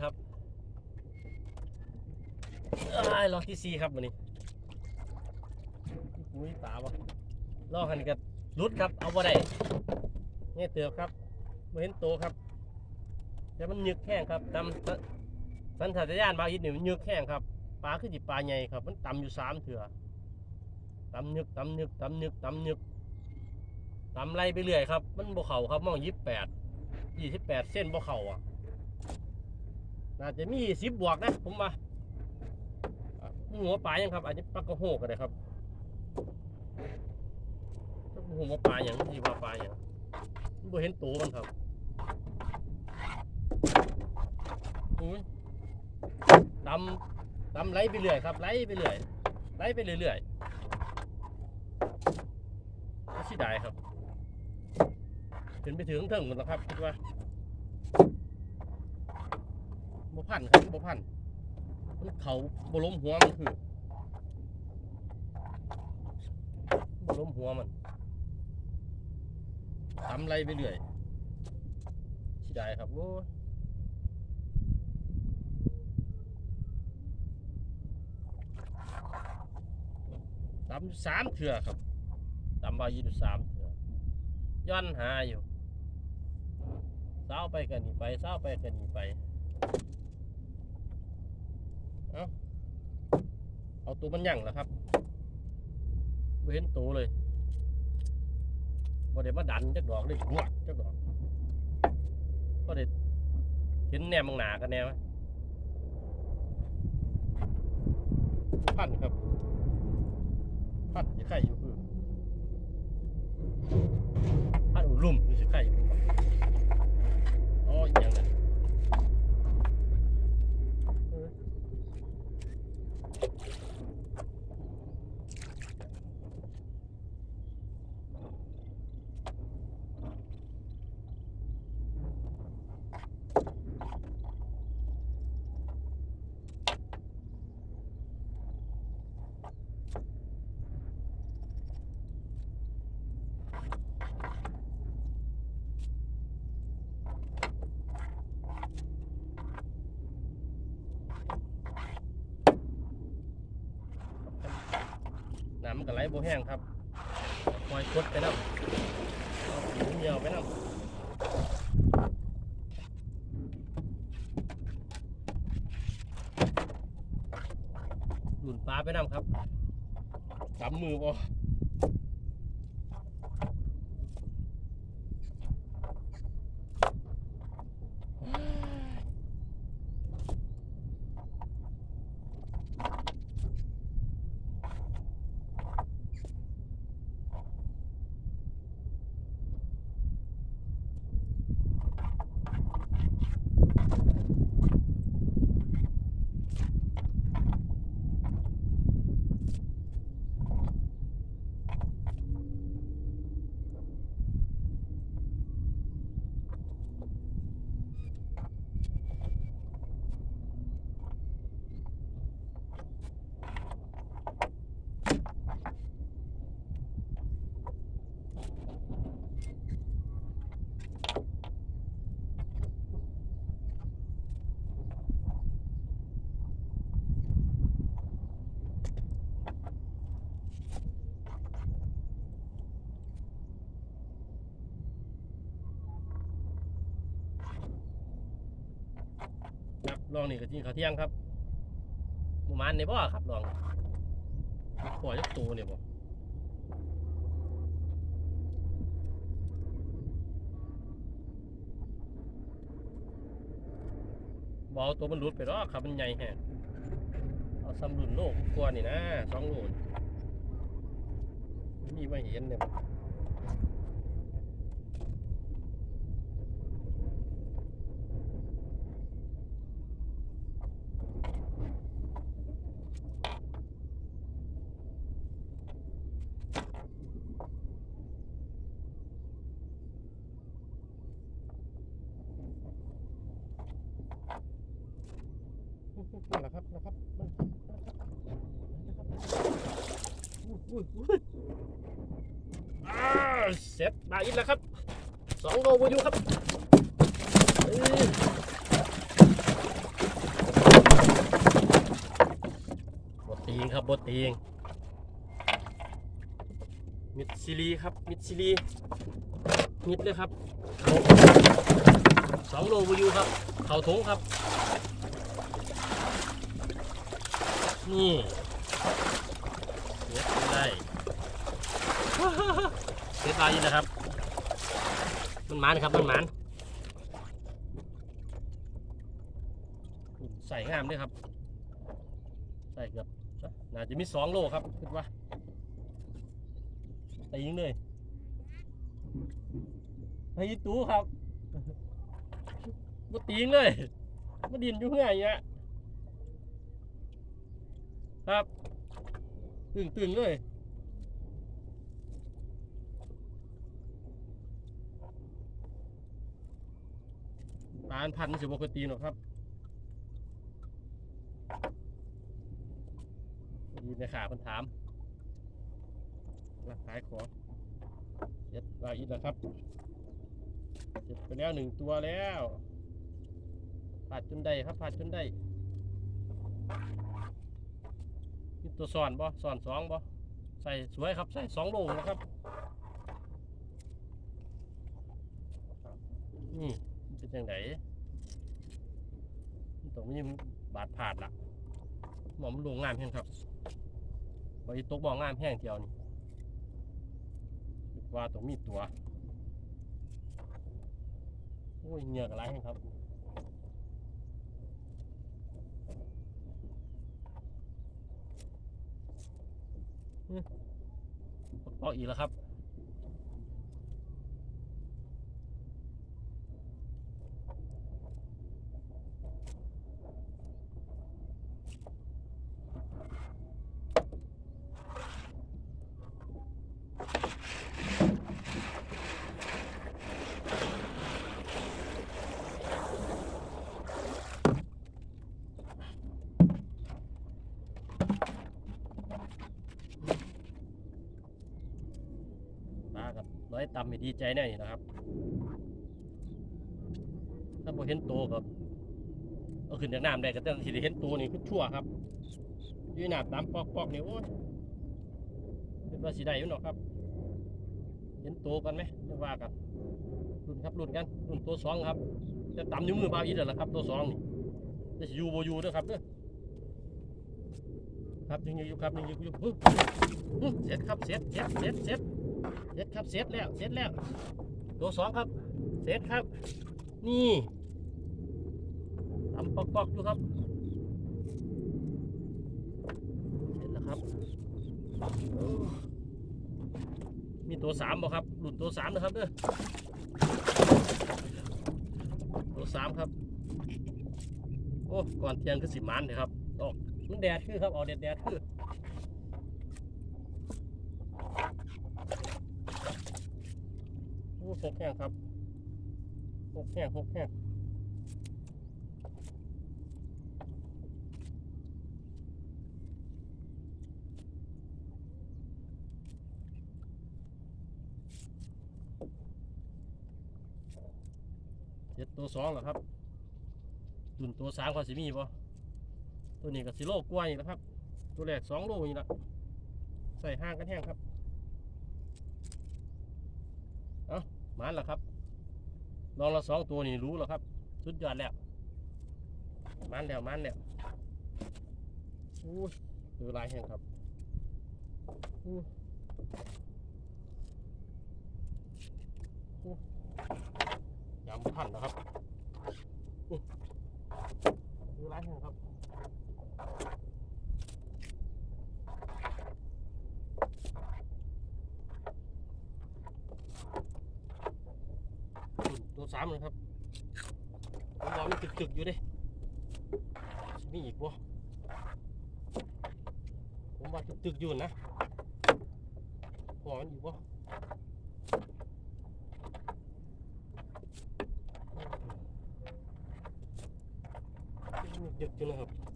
ครับอ้ายรอบที่สี่ครับวันนี้อุ้ยตาวะรอบคันนี้ก็รุดครับ เอาบ่ได้เนี่ยเตือบครับไม่เห็นโตครับ แต่มันยึกแห้งครับตำสันสัญญาณบางอิดนี่มันยึกแห้งครับปลาคือจิปลาใหญ่ครับ มันต่ำอยู่สามเถื่อต่ำยึกต่ำยึกต่ำยึกต่ำยึกต่ำไล่ไปเรื่อยครับ มันบ่เข่าครับมองยี่สิบแปดยี่สิบแปดเส้นบ่เข่าอะ น่าจะมีสิบบวกนะผมว่าหัวปลายังครับอาจจะปลากระโหกก็ได้ครับหัวปลาอย่างที่ว่าปลาอย่างบ่เห็นตัวมันครับอุ้ยดำดำไหลไปเรื่อยครับไหลไปเรื่อยไหลไปเรื่อยๆไม่ใช่ได้ครับขึ้นไปถึงเทิงหมดแล้วครับคิดว่า บ่พันครับบ่พันมันเขาบ่ล้มหัวมันคือบ่ล้มหัวมันทำไรไปเรื่อยสิได้ครับโอ้ยตำสามเถื่อครับตำบายู่สามเถื่อย้อนหาอยู่เศร้าไปกันนี่ไปเศร้าไปกันนี่ไป เอาตัวมันยั่งแล้วครับไม่เห็นตัวเลยบ่ได้มาดันจักดอกเลยหัวจักดอกก็ได้เห็นแนมมังหนากันแนวะพันครับ พันจะไข่อยู่คือพันลุ่มอยู่สิไข่อยู่คืออ๋ออีกอย่างนั้น โบแห้งครับปล่อยกดไปน้ำเอาหูเหนียวไปน้ำหลุนปลาไปน้ำครับสามมือบอ ลองนี่ก็จริงเขาเที่ยงครับหมู่มันในบ่อครับลองปล่อยจักตัวเนี่ยบ่บเอาตัวมันหลุดไปหรอกครับมันใหญ่แฮะเอาซ้ำรุ่นโลกกว่านี่นะสองโลนมีไม่เห็นเนี่ย เซตบาอินแล้วครับสองโลวูยูครับบดตีงครับบดตีงมิดซิลีครับมิดซิลีมิดเลยครับสองโลวูยูครับ เข่าทงครับ นี่เยอะได้ เสียบได้นะครับ มันหมันครับ มันหมันใส่งามด้วยครับ ใส่เกือบน่าจะมีสองโลครับคิดว่าตียิงเลยไอ้ตู้ครับมาตียิงเลยมาดินอยู่เงี้ยอย่างเงี้ยครับ ตึงตึงๆเลย ปานพันสิบกตีนหรอกครับดีในขาเพิ่นถามมาขายของเจ็ดวายอีกแล้วครับเจ็ดไปแล้วหนึ่งตัวแล้วผาดจนได้ครับผาดจนได้มีตัวสอนบ่สอนสองบ่ใส่สวยครับใส่สองโลนะครับนี่ เป็นยังไงตรงนี้มันบาดผาดละหมอมลงงามเพียงครับบริตกบ่องามแห้งเดียวนี่ว่าต้องมีตัวโอ้ยเหงือกอะไรแห้งครับอื้อปลดปาะอีกแล้วครับ ตำให้ดีใจแน่นี่นะครับ ถ้าพอเห็นโตวก็เอาขึ้นจากน้ำได้ก็ต้องที่ได้เห็นตัวนี่คือชั่วครับยืนน้ำตามปอกปอกๆนี่โอ้ยเป็นว่าสีได้อยู่เนาะครับ เห็นโตวกันไหมจะว่ากันรุ่นครับรุ่นกันรุ่นตัวสองครับ จะตำนิ้วมือเบาอีกแล้วล่ะครับ ตัวสองนี่จะสิอยู่โบอยู่เด้วยครับเด้อครับยังอยู่ครับยังอยู่อยู่เสร็จครับเสร็จเสร็จเสร็จเสร็จ เสร็จครับเสร็จแล้วเสร็จแล้วตัวสองครับ เสร็จครับ นี่ทำปอกๆอยู่ครับเสร็จแล้วครับมีตัวสามบ่ครับหลุดตัวสามนะครับเด้อตัวสามครับโอ้ก่อนเที่ยงคือสิบมันเลยครับออกมันแดดคือครับออกแดดแดดคือ โอ้ หกแห้งครับหกแห้งหกแห้งเจ็ดตัวสองเหรอครับรุ่นตัวสามก็สิมีป่ตัวนี้ก็สิโลกว่าอีกแล้วครับ ตัวแรกสองโลอีกแล้วใส่ห้างกันแห้งครับห มันแล้วครับลองละสองตัวนี่รู้แล้วครับ สุดยอดแล้วหมันแล้วหมันแล้วอู้ยเจอหลายแห่งครับอู้อู้ยำพันนะครับอู้เจอหลายแห่งครับ ตัว สามเลยครับผมว่ามันจึกๆอยู่เดิมีอีกบ่ผมว่าจึกๆอยู่นะหัวมันอยู่บ่จึกอยู่นะครับ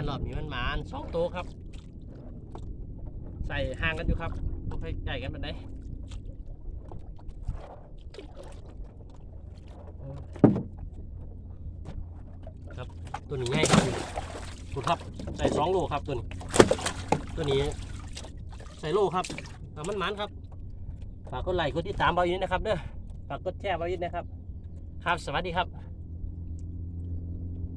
านรอบนี้มันหมานสองตัวครับ ใส่ห่างกันอยู่ครับไม่ค่อยใกล้กันเป็นไดครับตัวนี้ง่ายครับดูครับ ใส่สองโลครับตัวนี้ ตัวนี้ ใส่โลครับเอามันหมานครับฝากกดไลค์กดติดตามเบายินนะครับเด้อฝากกดแชร์เบายินนะครับ ครับสวัสดีครับ